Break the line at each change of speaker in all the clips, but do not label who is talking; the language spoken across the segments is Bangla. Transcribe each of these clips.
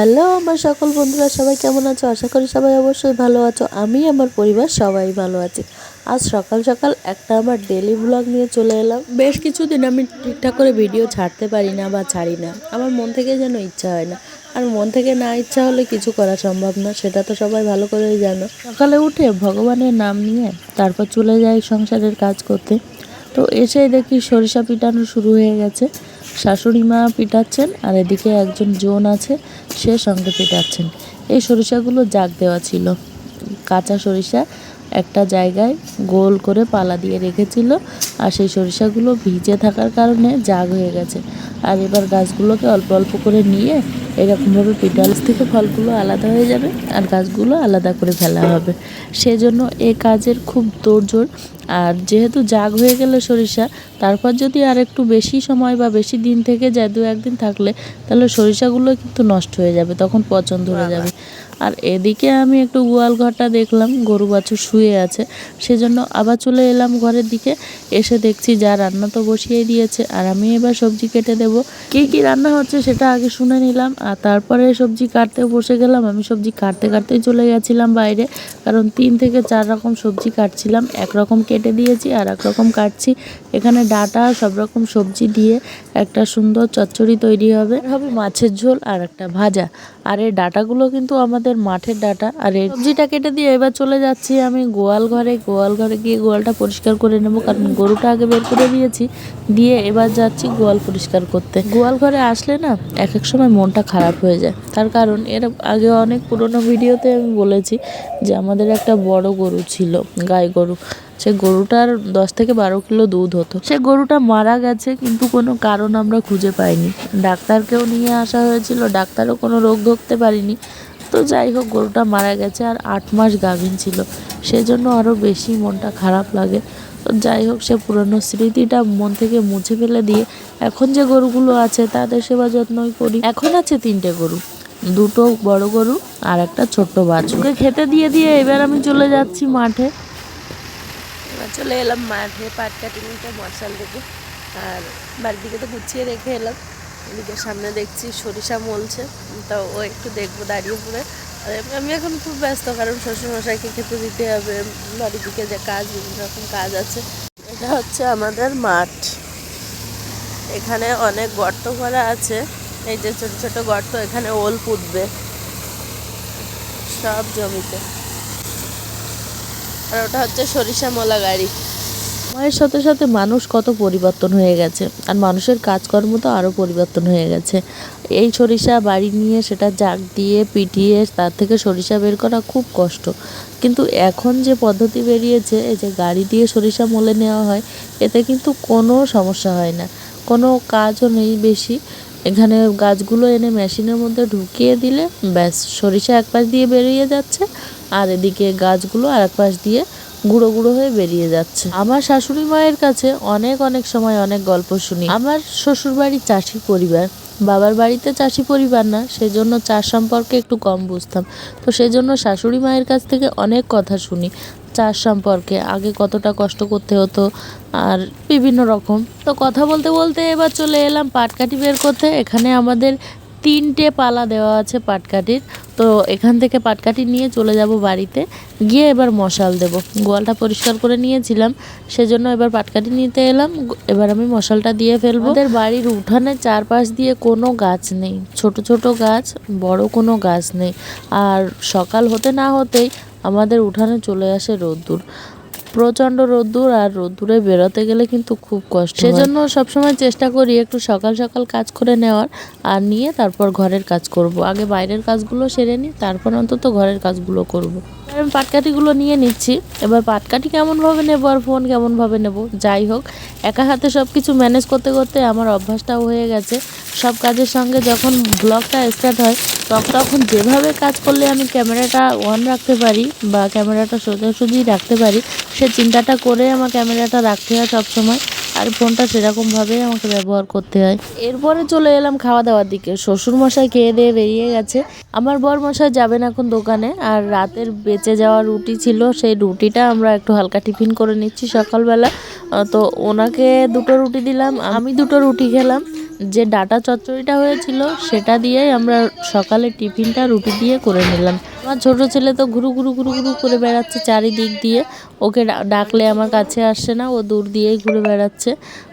হ্যালো, আমার সকল বন্ধুরা সবাই কেমন আছো? আশা করি সবাই অবশ্যই ভালো আছো। আমি, আমার পরিবার সবাই ভালো আছি। আজ সকাল সকাল একটা আমার ডেলি ব্লগ নিয়ে চলে এলাম। বেশ কিছুদিন আমি ঠিকঠাক করে ভিডিও ছাড়তে পারি না বা ছাড়ি না। আমার মন থেকে যেন ইচ্ছা হয় না। আর মন থেকে না ইচ্ছা হলে কিছু করা সম্ভব না, সেটা তো সবাই ভালো করেই জানো। সকালে উঠে ভগবানের নাম নিয়ে তারপর চলে যাই সংসারের কাজ করতে। তো এসে দেখি সরিষা পিটানো শুরু হয়ে গেছে। শাশুড়ি মা পিটাচ্ছেন আর এদিকে একজন জোন আছে, সে সঙ্গে পিটাচ্ছেন। এই সরিষাগুলো জাগ দেওয়া ছিল। কাঁচা সরিষা একটা জায়গায় গোল করে পালা দিয়ে রেখেছিল আর সেই সরিষাগুলো ভিজে থাকার কারণে জাগ হয়ে গেছে। আর এবার গাছগুলোকে অল্প অল্প করে নিয়ে এরকমভাবে পিটালস থেকে ফলগুলো আলাদা হয়ে যাবে আর গাছগুলো আলাদা করে ফেলা হবে। সেজন্য এ কাজের খুব তোড়জোড়। আর যেহেতু জাগ হয়ে গেলে সরিষা তারপর যদি আর একটু বেশি সময় বা বেশি দিন থেকে যায় দু একদিন থাকলে তাহলে সরিষাগুলো কিন্তু নষ্ট হয়ে যাবে তখন পচন ধরে যাবে। আর এদিকে আমি একটু গোয়াল ঘরটা দেখলাম, গরু বাছুর শুয়ে আছে। সেজন্য আবার চলে এলাম ঘরের দিকে, এসে দেখছি যা রান্না তো বসিয়ে দিয়েছে। আর আমি এবার সবজি কেটে দেব। কী কী রান্না হচ্ছে সেটা আগে শুনে নিলাম, আর তারপরে সবজি কাটতে বসে গেলাম। আমি সবজি কাটতে কাটতেই চলে গেছিলাম বাইরে, কারণ তিন থেকে চার রকম সবজি কাটছিলাম। এক রকম কেটে দিয়েছি আর এক রকম কাটছি। এখানে ডাটা, সব রকম সবজি দিয়ে একটা সুন্দর চচ্চড়ি তৈরি হবে। হবে মাছের ঝোল আর একটা ভাজা। আর এই ডাটাগুলো কিন্তু আমাদের মাঠের ডাটা। আর সবজিটা কেটে দিয়ে এবার চলে যাচ্ছি আমি গোয়াল ঘরে। গোয়াল ঘরে গিয়ে গোয়ালটা পরিষ্কার করে নেব, কারণ গরুটা আগে বের করে দিয়েছি। দিয়ে এবার যাচ্ছি গোয়াল পরিষ্কার করতে। গোয়াল ঘরে আসলে না এক এক সময় মনটা খারাপ হয়ে যায়। তার কারণ এর আগে অনেক পুরনো ভিডিওতে আমি বলেছি যে আমাদের একটা বড় গরু ছিল, গাই গরু। সে গরুটার দশ থেকে বারো কিলো দুধ হতো। সে গরুটা মারা গেছে, কিন্তু কোনো কারণ আমরা খুঁজে পাইনি। ডাক্তারকেও নিয়ে আসা হয়েছিল, ডাক্তারও কোনো রোগ ধরতে পারিনি। তো যাই হোক, গরুটা মারা গেছে আর আট মাস গাভীন ছিল। সেজন্য আরও বেশি মনটা খারাপ লাগে। তো যাই হোক, সে পুরনো স্মৃতিটা মন থেকে মুছে ফেলে দিয়ে এখন যে গরুগুলো আছে, তাদের সেবা যত্নই করি। এখন আছে তিনটে গরু, দুটো বড় গরু আর একটা ছোট্ট বাছুরকে খেতে দিয়ে দিয়ে এবার আমি চলে যাচ্ছি মাঠে। এবার চলে এলাম মাঠে পাট কাটি নিতে, মশাল থেকে আর বাড়ির দিকে তো গুছিয়ে রেখে এলাম। এদিকে সামনে দেখছি, সরিষা মলছে। তো ও একটু দেখব দাঁড়িয়ে পড়ে। আর আমি এখন খুব ব্যস্ত, কারণ শ্বশুরমশাইকে খেতে দিতে হবে। বাড়ির দিকে যে কাজ, বিভিন্ন রকম কাজ আছে। এটা হচ্ছে আমাদের মাঠ। এখানে অনেক গর্ত করা আছে। এই যে ছোট ছোট গর্ত, এখানে ওল পুঁতবে। সব জমিতে। আর ওটা হচ্ছে সরিষা মোলা গাড়ি। সময়ের সাথে সাথে মানুষ কত পরিবর্তন হয়ে গেছে। আর মানুষের কাজকর্ম তো আরও পরিবর্তন হয়ে গেছে। এই সরিষা বাড়ি নিয়ে সেটা জাগ দিয়ে, পিটিয়ে তার থেকে সরিষা বের করা খুব কষ্ট। কিন্তু এখন যে পদ্ধতি বেরিয়েছে, এই যে গাড়ি দিয়ে সরিষা মলে নেওয়া হয়, এতে কিন্তু কোনো সমস্যা হয় না। কোনো কাজও নেই বেশি। এখানে গাছগুলো এনে মেশিনের মধ্যে ঢুকিয়ে দিলে ব্যাস, সরিষা এক পাশ দিয়ে বেরিয়ে যাচ্ছে, আর এদিকে গাছগুলো আর এক পাশ দিয়ে গুঁড়ো গুঁড়ো হয়ে বেরিয়ে যাচ্ছে। আমার শাশুড়ি মায়ের কাছে অনেক অনেক সময় অনেক গল্প শুনি। আমার শ্বশুর বাড়ি চাষি পরিবার। বাবার বাড়িতে চাষি পরিবার না, সেজন্য চাষ সম্পর্কে একটু কম বুঝতাম। তো সেজন্য শাশুড়ি মায়ের কাছ থেকে অনেক কথা শুনি। চাষ সম্পর্কে, আগে কতটা কষ্ট করতে হতো আর বিভিন্ন রকম। তো কথা বলতে বলতে এবার চলে এলাম পাটকাঠি বের করতে। এখানে আমাদের তিনটে পালা দেওয়া আছে পাটকাঠির। তো এখান থেকে পাটকাঠি নিয়ে চলে যাব বাড়িতে। গিয়ে এবার মশাল দেব। গোয়ালটা পরিষ্কার করে নিয়েছিলাম। সেজন্য এবার পাটকাঠি নিতে এলাম। এবার আমি মশালটা দিয়ে ফেলব। আমাদের বাড়ির উঠানে চারপাশ দিয়ে কোনো গাছ নেই। ছোট ছোট গাছ, বড় কোনো গাছ নেই। আর সকাল হতে না হতেই আমাদের উঠানে চলে আসে রোদ্দুর। প্রচণ্ড রোদ্দুর আর রোদ্দুরে বেরোতে গেলে কিন্তু খুব কষ্ট সেজন্য সবসময় চেষ্টা করি একটু সকাল সকাল কাজ করে নেওয়ার আর নিয়ে তারপর ঘরের কাজ করব আগে বাইরের কাজগুলো সেরে নিই, তারপর অন্তত ঘরের কাজগুলো করব। আমি পাটকাঠিগুলো নিয়ে নিচ্ছি। এবার পাটকাঠি কেমনভাবে নেব আর ফোন কেমনভাবে নেব? যাই হোক, একা হাতে সব কিছু ম্যানেজ করতে করতে আমার অভ্যাসটাও হয়ে গেছে। সব কাজের সঙ্গে যখন ব্লগটা স্টার্ট হয় তখন তখন যেভাবে কাজ করলে আমি ক্যামেরাটা অন রাখতে পারি বা ক্যামেরাটা সোজাসুজি রাখতে পারি, সে চিন্তাটা করে আমার ক্যামেরাটা রাখতে হয় সবসময়। আর ফোনটা সেরকমভাবেই আমাকে ব্যবহার করতে হয়। এরপরে চলে এলাম খাওয়া দাওয়ার দিকে। শ্বশুর মশাই খেয়ে দিয়ে বেরিয়ে গেছে। আমার বর মশাই যাবেন এখন দোকানে আর রাতের বেঁচে যাওয়া রুটি ছিল, সেই রুটিটা আমরা একটু হালকা টিফিন করে নিচ্ছি সকালবেলা। তো ওনাকে দুটো রুটি দিলাম, আমি দুটো রুটি খেলাম। যে ডাটা চচ্চড়িটা হয়েছিল, সেটা দিয়েই আমরা সকালে টিফিনটা রুটি দিয়ে করে নিলাম। আমার ছোট ছেলে তো ঘুরু ঘুরু ঘুরু ঘুরু করে বেড়াচ্ছে চারিদিক দিয়ে। ওকে ডাকলে আমার কাছে আসছে না, ও দূর দিয়েই ঘুরে বেড়াচ্ছে।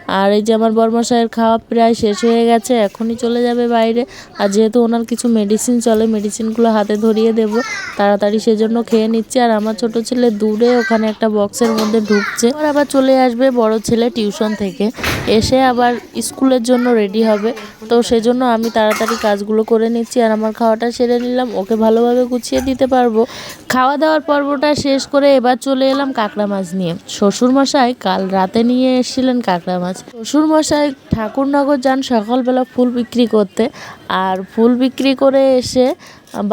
আর এই যে আমার বর্মশাইয়ের খাওয়া প্রায় শেষ হয়ে গেছে, এখনই চলে যাবে বাইরে। আর যেহেতু ওনার কিছু মেডিসিন চলে মেডিসিনগুলো হাতে ধরিয়ে দেব, তাড়াতাড়ি সেজন্য খেয়ে নিচ্ছে। আর আমার ছোট ছেলে দূরে, ওখানে একটা বক্সের মধ্যে ঢুকছে। আর আবার চলে আসবে বড় ছেলে টিউশন থেকে। এসে আবার স্কুলের জন্য রেডি হবে। তো সেজন্য আমি তাড়াতাড়ি কাজগুলো করে নিচ্ছি। আর আমার খাওয়াটা সেরে নিলাম। ওকে ভালোভাবে গুছিয়ে দিতে পারব। খাওয়া দাওয়ার পর্বটা শেষ করে এবার চলে এলাম কাঁকড়া মাছ নিয়ে। শ্বশুরমশাই কাল রাতে নিয়ে এসেছিলেন কাঁকড়া মাছ। শ্বশুরমশাই ঠাকুরনগর যান সকালবেলা ফুল বিক্রি করতে আর ফুল বিক্রি করে এসে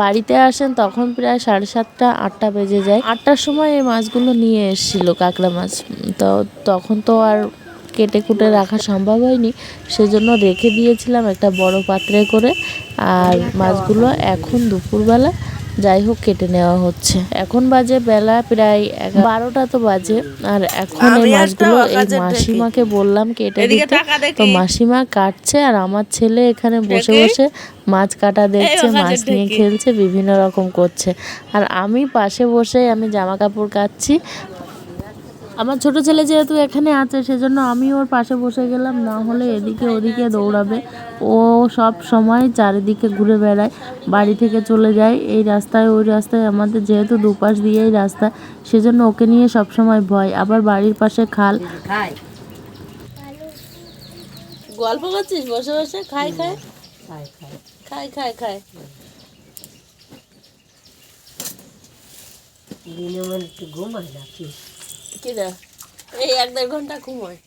বাড়িতে আসেন তখন প্রায় সাড়ে সাতটা, আটটা বেজে যায়। আটটার সময় এই মাছগুলো নিয়ে এসেছিল কাঁকড়া মাছ। তো তখন তো আর কেটে কুটে রাখা সম্ভব হয়নি। সেজন্য রেখে দিয়েছিলাম একটা বড় পাত্রে করে। আর মাছগুলো এখন দুপুরবেলা যাই হোক কেটে নেওয়া হচ্ছে। এখন বাজে বেলা প্রায় বারোটা তো বাজে। আর এখন এই মাছগুলো এই মাসিমাকে বললাম কেটে দিতে। তো মাসিমা কাটছে আর আমার ছেলে এখানে বসে বসে মাছ কাটা দেখছে মাছ নিয়ে খেলছে বিভিন্ন রকম করছে। আর আমি পাশে বসে আমি জামা কাপড় কাচ্ছি। আমার ছোট ছেলে যেহেতু এখানে আছে সেজন্য আমি ওর পাশে বসে গেলাম না হলে এদিকে ওদিকে দৌড়াবে। ও সব সময় চারিদিকে ঘুরে বেড়ায় বাড়ি থেকে চলে যায়। এই রাস্তায় ওই রাস্তায় আমাদের যেহেতু দুপাশ দিয়েই রাস্তা সেজন্য ওকে নিয়ে সব সময় ভয়। আবার বাড়ির পাশে খাল। গল্প করছিস? বসে বসে? খাই খাই? খাই খাই। খাই
দিনে মানে একটু ঘুমাই নাকি
কিরা এই এক দেড় ঘণ্টা ঘুমোয়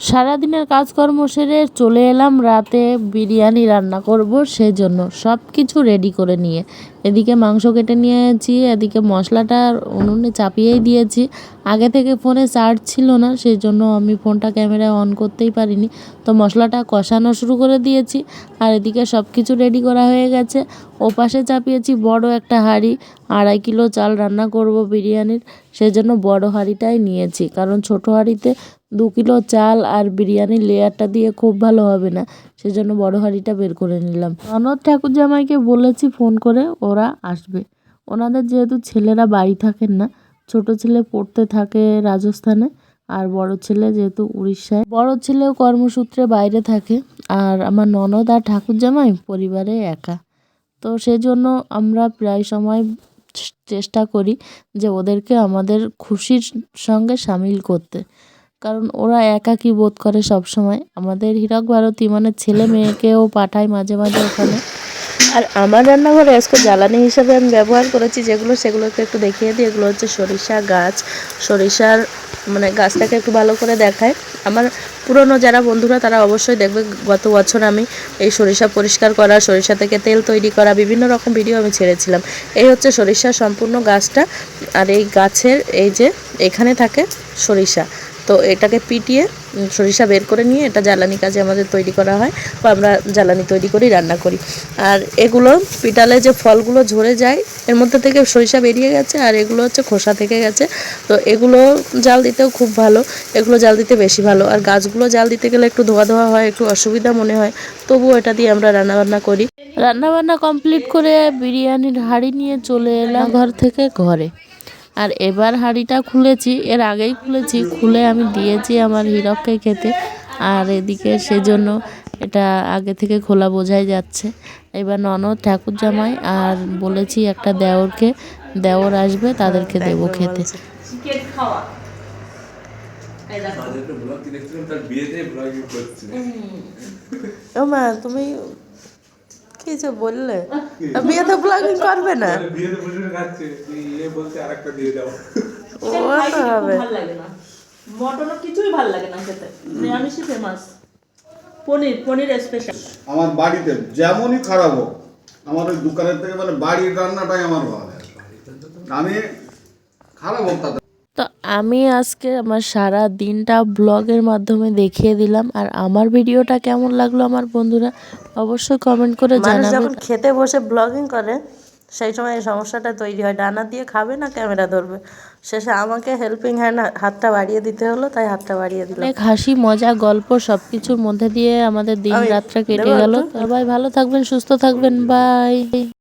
সারাদিনের কাজকর্ম সেরে চলে এলাম, রাতে বিরিয়ানি রান্না করব সেজন্য। সব কিছু রেডি করে নিয়ে। এদিকে মাংস কেটে নিয়েছি, এদিকে মশলাটা উনুনে চাপিয়েই দিয়েছি। আগে থেকে ফোনে চার্জ ছিল না সেই জন্য আমি ফোনটা ক্যামেরায় অন করতেই পারিনি। তো মশলাটা কষানো শুরু করে দিয়েছি আর এদিকে সব কিছু রেডি করা হয়ে গেছে। ওপাশে চাপিয়েছি বড় একটা হাঁড়ি, আড়াই কিলো চাল রান্না করব বিরিয়ানির। সেজন্য বড় হাঁড়িটাই নিয়েছি। কারণ ছোট হাঁড়িতে দু কিলো চাল আর বিরিয়ানির লেয়ারটা দিয়ে খুব ভালো হবে না। সেজন্য বড় হাঁড়িটা বের করে নিলাম। অনদ ঠাকুর জামাইকে বলেছি ফোন করে ওরা আসবে। ওনাদের যেহেতু ছেলেরা বাড়ি থাকেন না, ছোট ছেলে পড়তে থাকে রাজস্থানে আর বড় ছেলে যেহেতু উড়িষ্যায়। বড় ছেলেও কর্মসূত্রে বাইরে থাকে আর আমার ননদ আর ঠাকুর জামাই পরিবারে একা। তো সেজন্য আমরা প্রায় সময় চেষ্টা করি যে ওদেরকে আমাদের খুশির সঙ্গে সামিল করতে। কারণ ওরা একাকী বোধ করে সব সময় আমাদের হীরক ভারতী মানে ছেলে মেয়েকেও পাঠায় মাঝে মাঝে ওখানে। আর আমার রান্নাঘরে আজকে জ্বালানি হিসাবে আমি ব্যবহার করেছি যেগুলো, সেগুলোকে একটু দেখিয়ে দিই। এগুলো হচ্ছে সরিষা গাছ। সরিষার মানে গাছটাকে একটু ভালো করে দেখায়। আমার পুরনো যারা বন্ধুরা, তারা অবশ্যই দেখবে গত বছর আমি এই সরিষা পরিষ্কার করা, সরিষা থেকে তেল তৈরি করা, বিভিন্ন রকম ভিডিও আমি ছেড়েছিলাম। এই হচ্ছে সরিষা সম্পূর্ণ গাছটা। আর এই গাছের এই যে এখানে থাকে সরিষা। তো এটাকে পিটিয়ে সরিষা বের করে নিয়ে এটা জ্বালানি কাজে আমাদের তৈরি করা হয় বা আমরা জ্বালানি তৈরি করি রান্না করি। আর এগুলো পিটালে যে ফলগুলো ঝরে যায় এর মধ্যে থেকে সরিষা বেরিয়ে গেছে আর এগুলো হচ্ছে খোসা থেকে গেছে। তো এগুলো জাল দিতেও খুব ভালো এগুলো জাল দিতে বেশি ভালো। আর গাছগুলো জাল দিতে গেলে একটু ধোয়া ধোয়া হয় একটু অসুবিধা মনে হয় তবুও এটা দিয়ে আমরা রান্নাবান্না করি। রান্নাবান্না কমপ্লিট করে বিরিয়ানির হাঁড়ি নিয়ে চলে এলাম। ঘর থেকে ঘরে। আর এবার হাঁড়িটা খুলেছি এর আগেই খুলেছি খুলে আমি দিয়েছি আমার হিরককে খেতে। আর এদিকে সেজন্য এটা আগে থেকে খোলা বোঝাই যাচ্ছে। এবার ননদ ঠাকুর জামাই আর বলেছি একটা দেওরকে দেওর আসবে তাদেরকে দেবো খেতে। ও মা তুমি কিছু বললে? বিয়েতে ব্লগিং করবে না?
বিয়েতে বসে খাচ্ছে ইয়ে বলছে আরেকটা দিয়ে দাও।
ও তো হবে।
ভালো লাগে না। মটনও কিছুই ভালো লাগে না খেতে। নিরামিষই ফেমাস পনির পনির স্পেশাল
আমার বাড়িতে যেমনই খারাপ হোক আমার ওই দোকানের থেকে মানে বাড়ির রান্নাটাই আমার ভালো লাগে। আমি খারাপ হোক তাতে।
তো আমি আজকে আমার সারা দিনটা ব্লগের মাধ্যমে দেখিয়ে দিলাম। আর আমার ভিডিওটা কেমন লাগল আমার বন্ধুরা অবশ্যই কমেন্ট করে জানাবেন যখন খেতে বসে ব্লগিং করে সেই সময় এই সমস্যাটা তৈরি হয়। ডানা দিয়ে খাবে না ক্যামেরা ধরবে? শেষে আমাকে হেল্পিং হ্যান্ড হাতটা বাড়িয়ে দিতে হলো তাই হাতটা বাড়িয়ে দিলাম। অনেক হাসি মজা গল্প সব কিছুর মধ্যে দিয়ে আমাদের দিন রাতটা কেটে গেল। সবাই ভালো থাকবেন সুস্থ থাকবেন। বাই